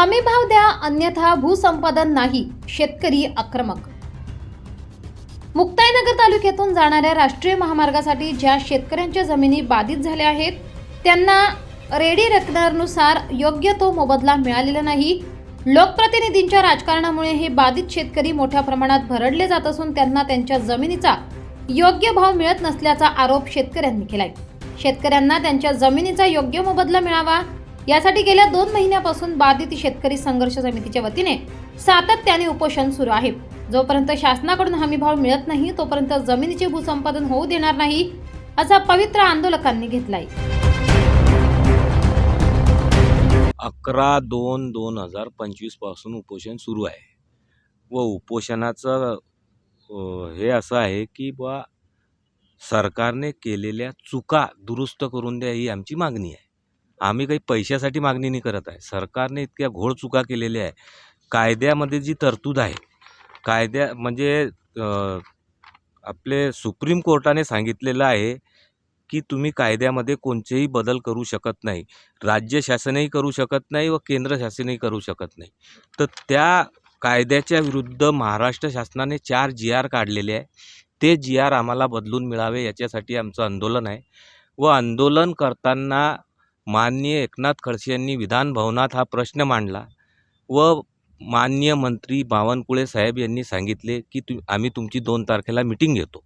हमी भाव द्या अन्यथा भूसंपादन नाही शेतकरी आक्रमक. मुक्ताईनगर तालुक्यातून जाणाऱ्या राष्ट्रीय महामार्गासाठी ज्या शेतकऱ्यांच्या जमिनी बाधित झाल्या आहेत त्यांना रेडी रेकनरनुसार योग्य तो मोबदला मिळालेला नाही. लोकप्रतिनिधींच्या राजकारणामुळे हे बाधित शेतकरी मोठ्या प्रमाणात भरडले जात असून त्यांना त्यांच्या जमिनीचा योग्य भाव मिळत नसल्याचा आरोप शेतकऱ्यांनी केलाय. शेतकऱ्यांना त्यांच्या जमिनीचा योग्य मोबदला मिळावा यासाठी गेल्या दोन महिन्यापासून बाधित शेतकरी संघर्ष समितीच्या वतीने सातत्याने उपोषण सुरू आहे. जोपर्यंत शासनाकडून हमी भाव मिळत नाही तोपर्यंत जमिनीचे भूसंपादन होऊ देणार नाही असा पवित्र आंदोलकांनी घेतलाय. अकरा दोन दोन हजार पंचवीसपासून उपोषण सुरू आहे. व उपोषणाचं हे असं आहे की बा सरकारने केलेल्या चुका दुरुस्त करून द्या ही आमची मागणी आहे. आम्ही काही पैशासाठी मागणी नाही करत आहे. सरकारने इतक्या घोळ चुका केलेल्या आहे. कायद्यामध्ये जी तरतूद आहे कायद्या म्हणजे आपले सुप्रीम कोर्टाने सांगितलेलं आहे की तुम्ही कायद्यामध्ये कोणतेही बदल करू शकत नाही. राज्य शासनही करू शकत नाही व केंद्र शासनही करू शकत नाही. तर त्या कायद्याच्या विरुद्ध महाराष्ट्र शासनाने चार जी आर काढलेले आहे. ते जी आर आम्हाला बदलून मिळावे याच्यासाठी आमचं आंदोलन आहे. व आंदोलन करताना माननीय एकनाथ खडसे यांनी विधानभवनात हा प्रश्न मांडला व माननीय मंत्री बावनकुळे साहेब यांनी सांगितले की तु आम्ही तुमची दोन तारखेला मिटिंग घेतो.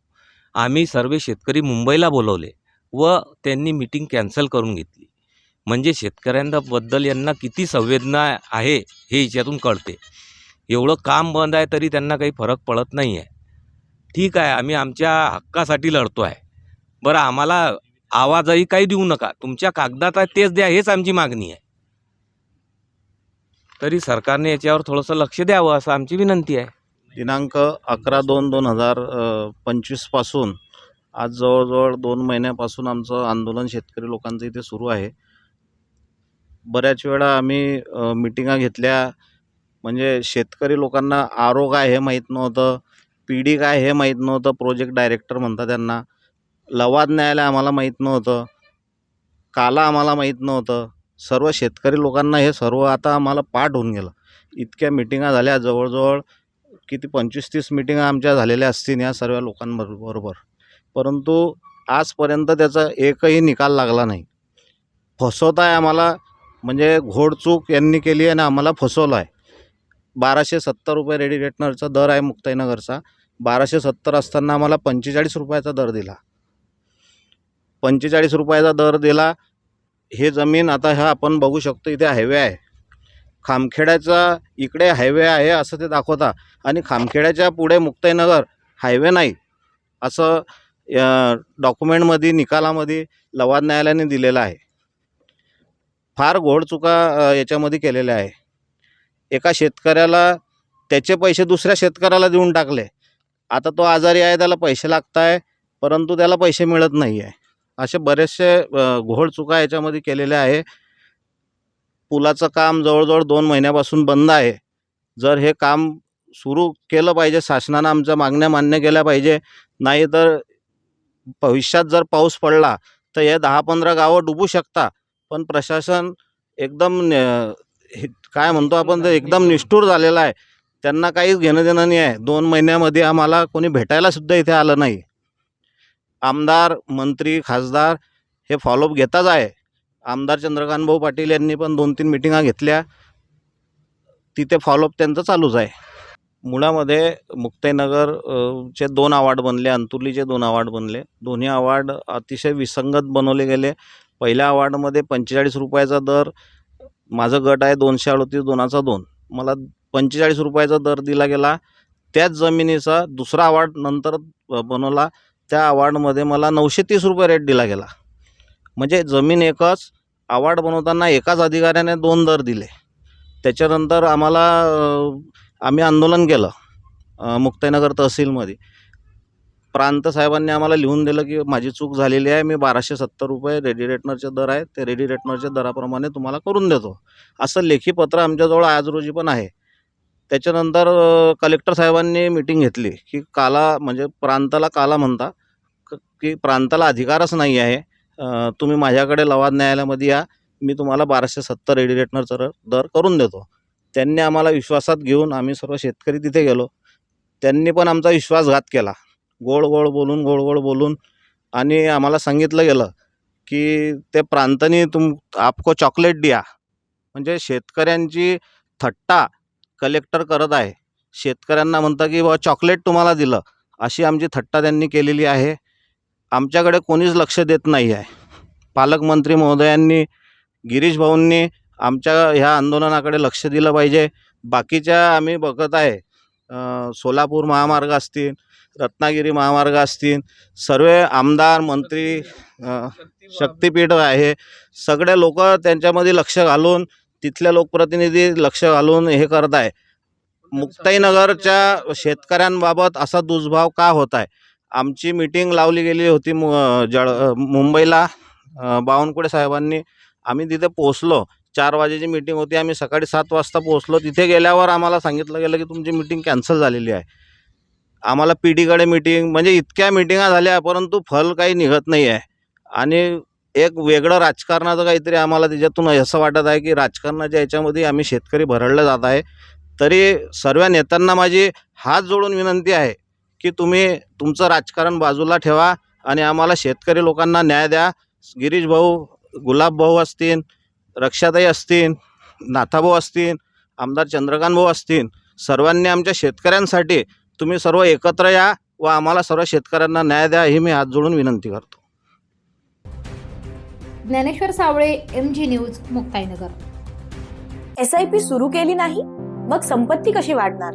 आम्ही सर्व शेतकरी मुंबईला बोलवले व त्यांनी मिटिंग कॅन्सल करून घेतली. म्हणजे शेतकऱ्यांबद्दल यांना किती संवेदना आहे हे याच्यातून कळते. एवढं काम बंद आहे तरी त्यांना काही फरक पडत नाही आहे ठीक आहे आम्ही आमच्या हक्कासाठी लढतो आहे बरं आम्हाला आवाजही काही देऊ नका. तुमच्या कागदात आहे तेच द्या हेच आमची मागणी आहे. तरी सरकारने याच्यावर थोडंसं लक्ष द्यावं असं आमची विनंती आहे. दिनांक अकरा दोन दोन हजार पंचवीसपासून आज जवळजवळ दोन महिन्यापासून आमचं आंदोलन शेतकरी लोकांचं इथे सुरू आहे. बऱ्याच वेळा आम्ही मिटिंगा घेतल्या म्हणजे शेतकरी लोकांना आरो काय हे माहीत नव्हतं पी डी काय हे माहीत नव्हतं प्रोजेक्ट डायरेक्टर म्हणतात त्यांना. लवाद न्यायालय आम्हाला माहीत नव्हतं. काला आम्हाला माहीत नव्हतं. सर्व शेतकरी लोकांना हे सर्व आता आम्हाला पाठ होऊन गेलं. इतक्या मिटिंगा झाल्या जवळजवळ किती पंचवीस तीस मिटिंगा आमच्या झालेल्या असतील या सर्व लोकांबरोबर. परंतु आजपर्यंत त्याचा एकही निकाल लागला नाही. फसवताय आम्हाला म्हणजे घोडचूक यांनी केली आहे आणि आम्हाला फसवलं आहे बाराशे सत्तर रुपये रेडी रेटनरचा दर आहे मुक्ताईनगरचा. बाराशे सत्तर असताना आम्हाला पंचेचाळीस रुपयाचा दर दिला. पंचेचाळीस रुपयाचा दर दिला. हे जमीन आता ह्या आपण बघू शकतो इथे हायवे आहे. खामखेड्याचा इकडे हायवे आहे असं ते दाखवता. आणि खामखेड्याच्या पुढे मुक्ताईनगर हायवे नाही. असं डॉक्युमेंटमध्ये निकालामध्ये लवाद न्यायालयाने दिलेलं आहे. फार घोडचुका याच्यामध्ये केलेल्या आहे. एका शेतकऱ्याला त्याचे पैसे दुसऱ्या शेतकऱ्याला देऊन टाकले. आता तो आजारी आहे त्याला पैसे लागत आहे परंतु त्याला पैसे मिळत नाही आहे असे बरेचसे घोळ घोड चुका याच्यामध्ये केलेल्या आहे. पुलाचं काम जवळजवळ दोन महिन्यापासून बंद आहे. जर हे काम सुरू केलं पाहिजे शासनानं आमच्या मागण्या मान्य केल्या पाहिजे नाही तर भविष्यात जर पाऊस पडला तर हे दहा पंधरा गावं डुबू शकता. पण प्रशासन एकदम हे- काय म्हणतो आपण तर एकदम निष्ठूर झालेलं आहे. त्यांना काहीच घेणं देणं नाही आहे. दोन महिन्यामध्ये आम्हाला कोणी भेटायला सुद्धा इथे आलं नाही. आमदार मंत्री खासदार हे फॉलोअप घेताच आहे. आमदार चंद्रकांत भाऊ पाटील यांनी पण दोन तीन मिटिंगा घेतल्या. तिथे फॉलोअप त्यांचं चालूच आहे. मुळामध्ये मुक्ताईनगर चे दोन अवॉर्ड बनले अंतुर्लीचे दोन अवॉर्ड बनले. दोन्ही अवॉर्ड अतिशय विसंगत बनवले गेले. पहिल्या अवॉर्डमध्ये पंचेचाळीस रुपयाचा दर माझं गट आहे दोनशे अडतीस दोनाचा दोन. मला पंचेचाळीस रुपयाचा दर दिला गेला. त्याच जमिनीचा दुसरा अवॉर्ड नंतर बनवला. त्या अवॉर्डमध्ये मला नऊशे तीस रुपये रेट दिला गेला. म्हणजे जमीन एकच अवॉर्ड बनवताना एकाच अधिकाऱ्याने दोन दर दिले. त्याच्यानंतर आम्हाला आम्ही आंदोलन केलं अ, मुक्ताईनगर तहसीलमध्ये. प्रांत साहेबांनी आम्हाला लिहून दिलं की माझी चूक झालेली आहे मी बाराशे सत्तर रुपये रेडी रेटनरचे दर आहे ते रेडी रेटनरच्या दराप्रमाणे तुम्हाला करून देतो. असं लेखी पत्र आमच्याजवळ आज रोजी पण आहे. त्याच्यानंतर कलेक्टर साहेबांनी मिटिंग घेतली की काला म्हणजे प्रांताला काला म्हणता क- की प्रांताला अधिकारच नाही आहे. तुम्ही माझ्याकडे लवाद न्यायालयामध्ये या. मी तुम्हाला बाराशे सत्तर रेडी रेटनरचा दर करून देतो. त्यांनी आम्हाला विश्वासात घेऊन आम्ही सर्व शेतकरी तिथे गेलो. त्यांनी पण आमचा विश्वासघात केला. गोड गोड बोलून गोड गोड बोलून आणि आम्हाला सांगितलं गेलं की ते प्रांतानी तुम आपको चॉकलेट द्या. म्हणजे शेतकऱ्यांची थट्टा कलेक्टर करत आहे. शेतकऱ्यांना म्हणतं की बा चॉकलेट तुम्हाला दिलं. अशी आमची थट्टा त्यांनी केलेली आहे. आमच्याकडे कोणीच लक्ष देत नाही आहे. पालकमंत्री महोदयांनी गिरीश भाऊंनी आमच्या ह्या आंदोलनाकडे लक्ष दिलं पाहिजे. बाकीच्या आम्ही बघत आहे. सोलापूर महामार्ग असतील रत्नागिरी महामार्ग असतील सर्व आमदार मंत्री शक्तिपीठ आहे. सगळे लोक त्यांच्यामध्ये लक्ष घालून तिथल्या लोकप्रतिनिधी लक्ष घालून हे करत आहे. मुक्ताईनगरच्या शेतकऱ्यांबाबत असा दुष्भाव का होत आहे? आमची मीटिंग लावली गेली होती मु जळ मुंबईला. बावनकुळे साहेबांनी आम्ही तिथे पोचलो चार वाजेची मीटिंग होती. आम्ही सकाळी सात वाजता पोहोचलो. तिथे गेल्यावर आम्हाला सांगितलं गेलं की तुमची मीटिंग कॅन्सल झालेली आहे. आम्हाला पी डीकडे मीटिंग म्हणजे इतक्या मिटिंगा झाल्या परंतु फल काही निघत नाही आहे आणि एक वेगळं राजकारणाचं काहीतरी आम्हाला त्याच्यातून असं वाटत आहे की राजकारणाच्या याच्यामध्ये आम्ही शेतकरी भरडलं जात आहे. तरी सर्व नेत्यांना माझी हात जोडून विनंती आहे. की तुम्ही तुमचं राजकारण बाजूला ठेवा आणि आम्हाला शेतकरी लोकांना न्याय द्या. गिरीश भाऊ गुलाब भाऊ असतील रक्षाताई असतील नाथाभाऊ असतील आमदार चंद्रकांत भाऊ असतील सर्वांनी आमच्या शेतकऱ्यांसाठी तुम्ही सर्व एकत्र या व आम्हाला सर्व शेतकऱ्यांना न्याय द्या ही मी हात जोडून विनंती करतो. Dnyaneshwar Savale M G News Muktainagar. S I P सुरू केली नाही मग संपत्ती कशी वाढणार?